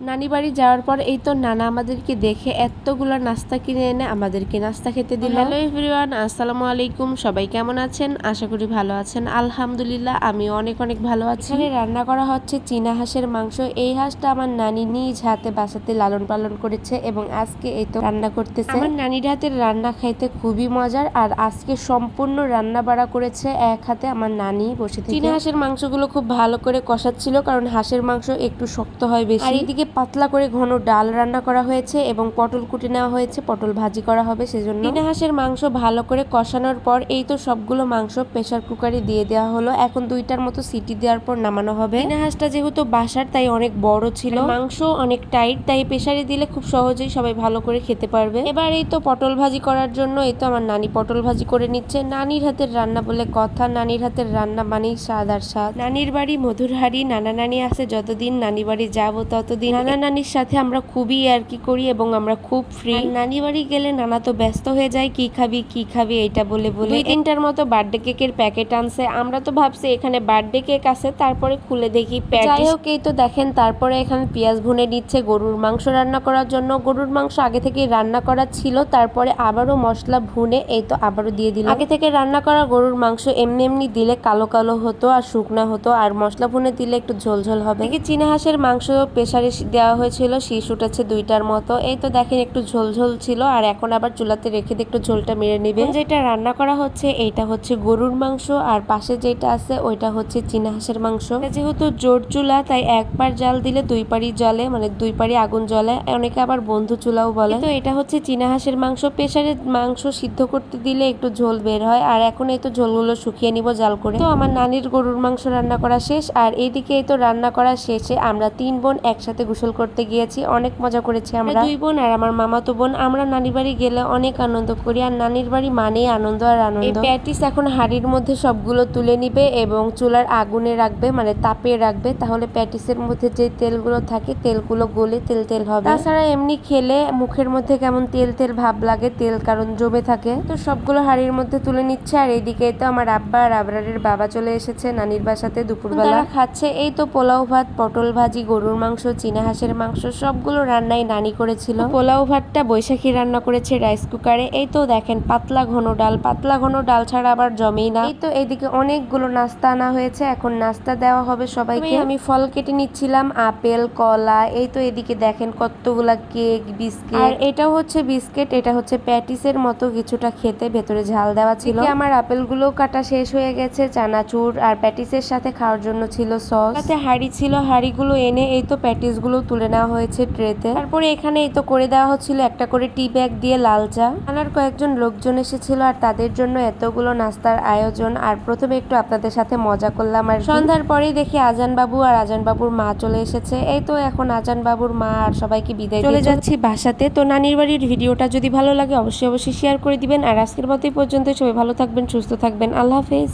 নানি বাড়ি যাওয়ার পর এই তো নানা আমাদেরকে দেখে এতগুলো নাস্তা কিনে এনে আমাদেরকে নাস্তা খেতে দিল। হ্যালো এভরিওয়ান আসসালামু আলাইকুম। সবাই কেমন আছেন? আশা করি ভালো আছেন। আলহামদুলিল্লাহ আমি অনেক অনেক ভালো আছি। এখানে রান্না করা হচ্ছে চীনা হাঁসের মাংস। এই হাঁসটা আমার নানি নিজ হাতে বাসাতে লালন পালন করেছে এবং আজকে এই তো রান্না করতেছে। আমার নানির হাতের রান্না খাইতে খুবই মজার আর আজকে সম্পূর্ণ রান্না বাড়া করেছে এক হাতে আমার নানি বসে চীনা হাঁসের মাংসগুলো খুব ভালো করে কষাচ্ছিল কারণ হাঁসের মাংস একটু শক্ত হয় বেশি। আর এইদিকে পাতলা করে ঘন ডাল রান্না করা হয়েছে এবং পটল কুটে নেওয়া হয়েছে পটল ভাজি করা হবে সেজন্য। চীনা হাঁসের মাংস ভালো করে কষানোর পর এই তো সবগুলো মাংস প্রেসার কুকারে দিয়ে দেওয়া হলো। এখন দুইটার মতো সিটি দেওয়ার পর নামানো হবে। চীনা হাঁসটা যেহেতু বাসার তাই অনেক বড় ছিল। মাংস অনেক টাইট তাই প্রেশারে দিলে খুব সহজেই সবাই ভালো করে খেতে পারবে। এবার এই তো পটল ভাজি করার জন্য এই তো আমার নানি পটল ভাজি করে নিচ্ছে। নানির হাতের রান্না বলে কথা নানির হাতের রান্না মানেই স্বাদ আর স্বাদ। নানির বাড়ি মধুর হাড়ি নানা নানি আছে যতদিন নানি বাড়ি যাব ততদিন। নানা নানির সাথে আমরা খুবই আর কি করি এবং আমরা খুব ফ্রি নানি বাড়ি গেলে নানা তো ব্যস্ত হয়ে যায় কি খাবি কি খাবি এটা বলে বলে। দুই তিনটার মতো বার্থডে কেকের প্যাকেট আনছে। আমরা তো ভাবছি এখানে বার্থডে কেক আছে তারপরে খুলে দেখি যাই হোক এই তো দেখেন তারপরে এখানে পেঁয়াজ ভুনে নিচ্ছে গরুর মাংস রান্না করার জন্য। গরুর মাংস আগে থেকে রান্না করা ছিল তারপরে আবারও মশলা ভুনে এই তো আবারও দিয়ে দিল আগে থেকে রান্না করা গরুর মাংস এমনি এমনি দিলে কালো কালো হতো আর শুকনা হতো আর মশলা ভুনে দিলে একটু ঝোল ঝোল হবে। দেখি চীনা হাঁসের মাংস প্রেসারে দেওয়া হয়েছিল, শীষ উঠেছে দুইটার মতো। এই তো দেখেন একটু ঝোল ঝোল ছিল, আর এখন আবার চুলাতে রেখে দিয়ে একটু ঝোলটা মেরে নিবে। যেটা রান্না করা হচ্ছে, এইটা হচ্ছে গরুর মাংস, আর পাশে যেটা আছে, ওইটা হচ্ছে চীনা হাঁসের মাংস। যেহেতু জোর চুলা, তাই একবার জাল দিলে দুই পাড়ি জলে মানে দুই পাড়ি আগুন জ্বলে। অনেকে আবার বন্ধু চুলাও বলে। তো এটা হচ্ছে চীনা হাঁসের মাংস। প্রেসারে মাংস সিদ্ধ করতে দিলে একটু ঝোল বের হয়, আর এখন এই তো ঝোলগুলো শুকিয়ে নিব জাল করে। তো আমার নানির গরুর মাংস রান্না করা শেষ, আর এইদিকে এই তো রান্না করা শেষে আমরা তিন বোন একসাথে গোসল করতে গিয়েছি অনেক মজা করেছি আমরা। দুই বোন আর আমার মামাতো বোন আমরা নানির বাড়ি গেলে অনেক আনন্দ করি আর নানির বাড়ি মানেই আনন্দ আর আনন্দ। এই প্যাটিস এখন হাড়ির মধ্যে সবগুলো তুলে নিবে এবং চুলার আগুনে রাখবে মানে তাপে রাখবে তাহলে প্যাটিসের মধ্যে যে তেলগুলো থাকে তেলগুলো গলে তেল তেল হবে। তাছাড়া এমনি খেলে মুখের মধ্যে কেমন তেল তেল ভাব লাগে তেল কারণ জমে থাকে। তো সবগুলো হাড়ির মধ্যে তুলে নিচ্ছে আর এইদিকে তো আমার আব্বা আর আবরারের বাবা চলে এসেছে নানির বাসাতে দুপুরবেলা। খাচ্ছে এই তো পোলাও ভাত পটল ভাজি গরুর মাংস চীনা হাঁসের মাংস সবগুলো রান্নাই নানি করেছিল। পোলাও ভাতটা বৈশাখী রান্না করেছে রাইস কুকারে এই তো দেখেন পাতলা ঘন ডাল। পাতলা ঘন ডাল ছাড়া আবার জমেই না। এই তো এইদিকে অনেকগুলো নাস্তা আনা হয়েছে। এখন নাস্তা দেওয়া হবে সবাইকে। আমি ফল কেটে নিচ্ছিলাম আপেল কলা। এই তো এদিকে দেখেন কতগুলা কেক বিস্কিট। আর এটাও হচ্ছে বিস্কিট এটা হচ্ছে প্যাটিসের মতো কিছুটা খেতে ভেতরে ঝাল দেওয়া ছিল। আমার আপেলগুলো কাটা শেষ হয়ে গেছে চানাচুর আর প্যাটিসের সাথে খাওয়ার জন্য ছিল সস। হাড়ি ছিল হাড়িগুলো এনে এই তো প্যাটিস গুলো তুলে নেওয়া হয়েছে ট্রেতে। তারপরে এখানে এই তো করে দেওয়া হচ্ছিল একটা করে টি ব্যাগ দিয়ে লাল চা। আনার কয়েকজন লোকজন এসেছিল আর তাদের জন্য এতগুলো নাস্তার আয়োজন। আর প্রথমে একটু আপনাদের সাথে মজা করলাম আর সন্ধ্যার পরেই দেখি আজান বাবু আর আজান বাবুর মা চলে এসেছে। এই তো এখন আজান বাবুর মা আর সবাইকে বিদায় চলে যাচ্ছি বাসাতে। তো নানির বাড়ির ভিডিওটা যদি ভালো লাগে অবশ্যই অবশ্যই শেয়ার করে দিবেন। আর আজকের মতো এই পর্যন্ত সবাই ভালো থাকবেন সুস্থ থাকবেন। আল্লাহ হাফেজ।